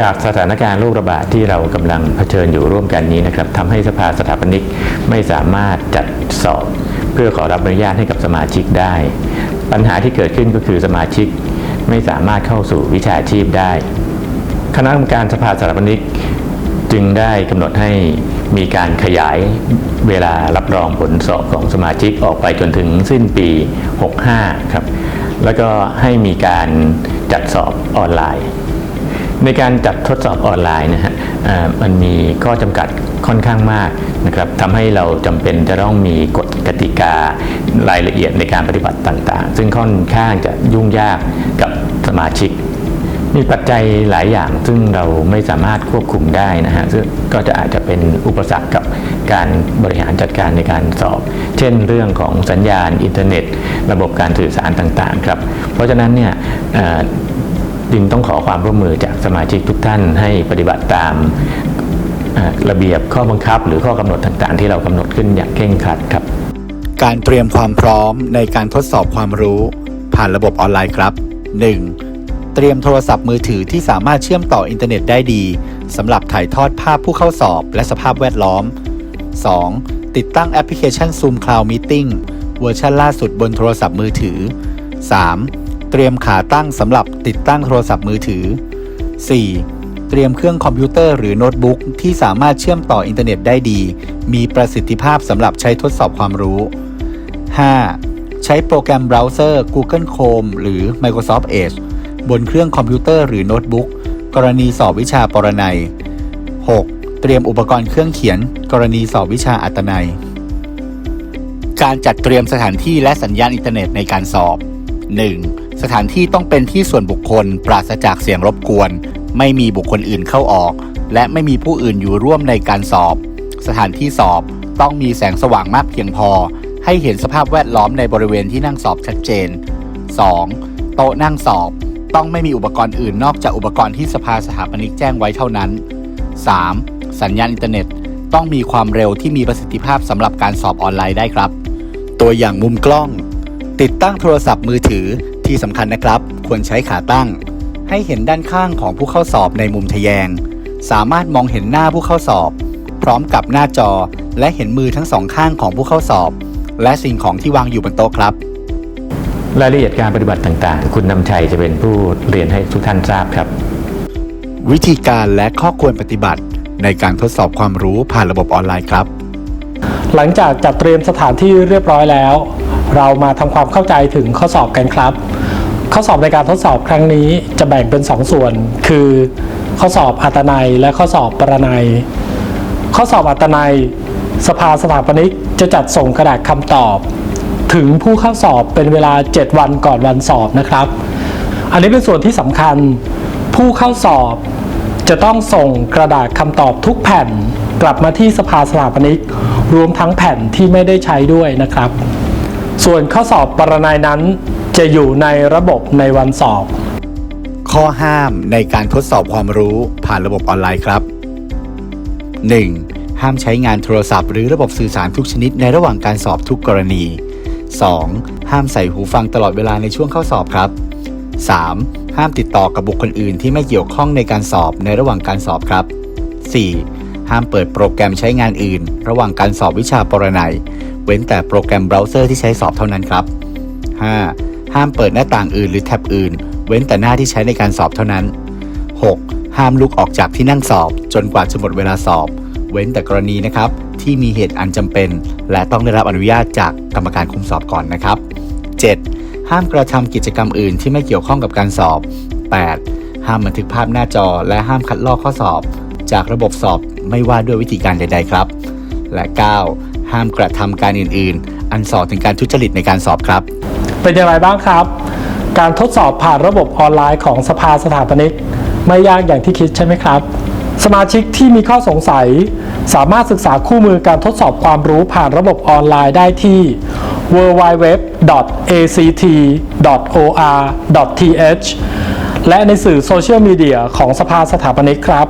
จากสถานการณ์โรคระบาดที่เรากำลังเผชิญอยู่ร่วมกันนี้นะครับทำให้สภาสถาปนิกไม่สามารถจัดสอบ เพื่อขอรับอนุญาตให้กับสมาชิกได้ ปัญหาที่เกิดขึ้นก็คือสมาชิกไม่สามารถเข้าสู่วิชาชีพได้ คณะกรรมการสภาสถาปนิกจึงได้กำหนดให้มีการขยายเวลารับรองผลสอบของสมาชิกออกไปจนถึงสิ้นปี 65 ครับ แล้วก็ให้มีการจัดสอบออนไลน์ ในการจัดทดสอบออนไลน์นะฮะมันมีข้อจำกัดค่อนข้างมากนะครับทำให้เราจำเป็นจะต้องมีกฎกติการายละเอียดในการปฏิบัติต่าง ๆ ซึ่งค่อนข้างจะยุ่งยากกับสมาชิก มีปัจจัยหลายอย่างซึ่งเราไม่สามารถควบคุมได้นะฮะซึ่งก็จะอาจจะเป็นอุปสรรคกับการบริหารจัดการในการสอบ เช่นเรื่องของสัญญาณอินเทอร์เน็ต ระบบการสื่อสารต่างๆครับ เพราะฉะนั้นเนี่ย จึงต้องขอความร่วมมือจากสมาชิกทุกท่านให้ปฏิบัติตามระเบียบข้อบังคับ หรือข้อกำหนดต่างๆ ที่เรากำหนดขึ้นอย่างเคร่งครัดครับ การเตรียมความพร้อมในการทดสอบความรู้ ผ่านระบบออนไลน์ครับ 1. เตรียมโทรศัพท์มือถือที่สามารถเชื่อมต่ออินเทอร์เน็ตได้ดีสำหรับถ่ายทอดภาพผู้เข้าสอบและสภาพแวดล้อม 2. ติดตั้งแอปพลิเคชัน Zoom Cloud Meeting เวอร์ชันล่าสุดบนโทรศัพท์มือถือ 3. เตรียมขาตั้งสำหรับติดตั้งโทรศัพท์มือถือ 4. เตรียมเครื่องคอมพิวเตอร์หรือโน้ตบุ๊กที่สามารถเชื่อมต่ออินเทอร์เน็ตได้ดี มีประสิทธิภาพสำหรับใช้ทดสอบความรู้ 5. ใช้โปรแกรมเบราว์เซอร์ Google Chrome หรือ Microsoft Edge บนเครื่องคอมพิวเตอร์หรือโน้ตบุ๊กกรณีสอบวิชาปรนัย 6. เตรียมอุปกรณ์เครื่องเขียน กรณีสอบวิชาอัตนัย การจัดเตรียมสถานที่และสัญญาณอินเทอร์เน็ตในการสอบ 1. สถานที่ต้องเป็นที่ส่วนบุคคล ปราศจากเสียงรบกวน ไม่มีบุคคลอื่นเข้าออก และไม่มีผู้อื่นอยู่ร่วมในการสอบ สถานที่สอบต้องมีแสงสว่างมากเพียงพอ ให้เห็นสภาพแวดล้อมในบริเวณที่นั่งสอบชัดเจน 2. โต๊ะนั่งสอบต้องไม่มีอุปกรณ์อื่นนอกจากอุปกรณ์ที่สภาสถาปนิกแจ้งไว้เท่านั้น 3. สัญญาณอินเทอร์เน็ตต้องมีความเร็วที่มีประสิทธิภาพสำหรับการสอบออนไลน์ได้ครับ ตัวอย่างมุมกล้อง ติดตั้งโทรศัพท์มือถือที่สำคัญนะครับ ควรใช้ขาตั้ง ให้เห็นด้านข้างของผู้เข้าสอบในมุมทะแยง สามารถมองเห็นหน้าผู้เข้าสอบ พร้อมกับหน้าจอ และเห็นมือทั้งสองข้างของผู้เข้าสอบ และสิ่งของที่วางอยู่บนโต๊ะครับ รายละเอียดการปฏิบัติต่างๆ คุณนำชัยจะเป็นผู้เรียนให้ทุกท่านทราบครับ วิธีการและข้อควรปฏิบัติ ในการทดสอบความรู้ผ่านระบบออนไลน์ครับ หลังจากจัดเตรียมสถานที่เรียบร้อยแล้ว เรามาทำความเข้าใจถึงข้อสอบกันครับ ข้อสอบในการทดสอบครั้งนี้จะแบ่งเป็น 2 ส่วน คือ ข้อสอบอัตนัยและข้อสอบปรนัย ข้อสอบอัตนัย สภาสถาปนิกจะจัดส่งกระดาษคำตอบ ถึงผู้เข้าสอบเป็นเวลา 7 วันก่อนวันสอบนะครับ อันนี้เป็นส่วนที่สำคัญ ผู้เข้าสอบจะต้องส่งกระดาษคำตอบทุกแผ่นกลับมาที่สภาสถาปนิก รวมทั้งแผ่นที่ไม่ได้ใช้ด้วยนะครับ ส่วนข้อสอบปรนัยนั้น จะอยู่ในระบบในวันสอบ ข้อห้ามในการทดสอบความรู้ผ่านระบบออนไลน์ครับ 1. ห้ามใช้งานโทรศัพท์หรือระบบสื่อสารทุกชนิดในระหว่างการสอบทุกกรณี 2. ห้ามใส่หูฟังตลอดเวลาในช่วงเข้าสอบครับ 3. ห้ามติดต่อกับบุคคลอื่นที่ไม่เกี่ยวข้องในการสอบในระหว่างการสอบครับ 4. ห้ามเปิดโปรแกรมใช้งานอื่น ระหว่างการสอบวิชาปรนัย เว้นแต่โปรแกรมเบราว์เซอร์ที่ใช้สอบเท่านั้นครับ 5. ห้ามเปิดหน้าต่างอื่นหรือแท็บอื่น เว้นแต่หน้าที่ใช้ในการสอบเท่านั้น 6. ห้ามลุกออกจากที่นั่งสอบ จนกว่าจะหมดเวลาสอบ เว้นแต่กรณีนะครับ ที่มีเหตุอันจำเป็น และต้องได้รับอนุญาตจากกรรมการคุมสอบก่อนนะครับ 7. ห้ามกระทำกิจกรรมอื่นที่ไม่เกี่ยวข้องกับการสอบ 8. ห้ามบันทึกภาพหน้าจอ และห้ามคัดลอกข้อสอบ จากระบบสอบไม่ว่าด้วยวิธีการใด ๆ ครับ และ 9. ห้ามกระทำการอื่น ๆ อันสอถึงการทุจริตในการสอบครับ เป็นอย่างไรบ้างครับ การทดสอบผ่านระบบออนไลน์ของสภาสถาปนิกไม่ยากอย่างที่คิดใช่ไหมครับ สมาชิกที่มีข้อสงสัย สามารถศึกษาคู่มือการทดสอบความรู้ผ่านระบบออนไลน์ได้ที่ www.act.or.th และในสื่อโซเชียลมีเดียของสภาสถาปนิกครับ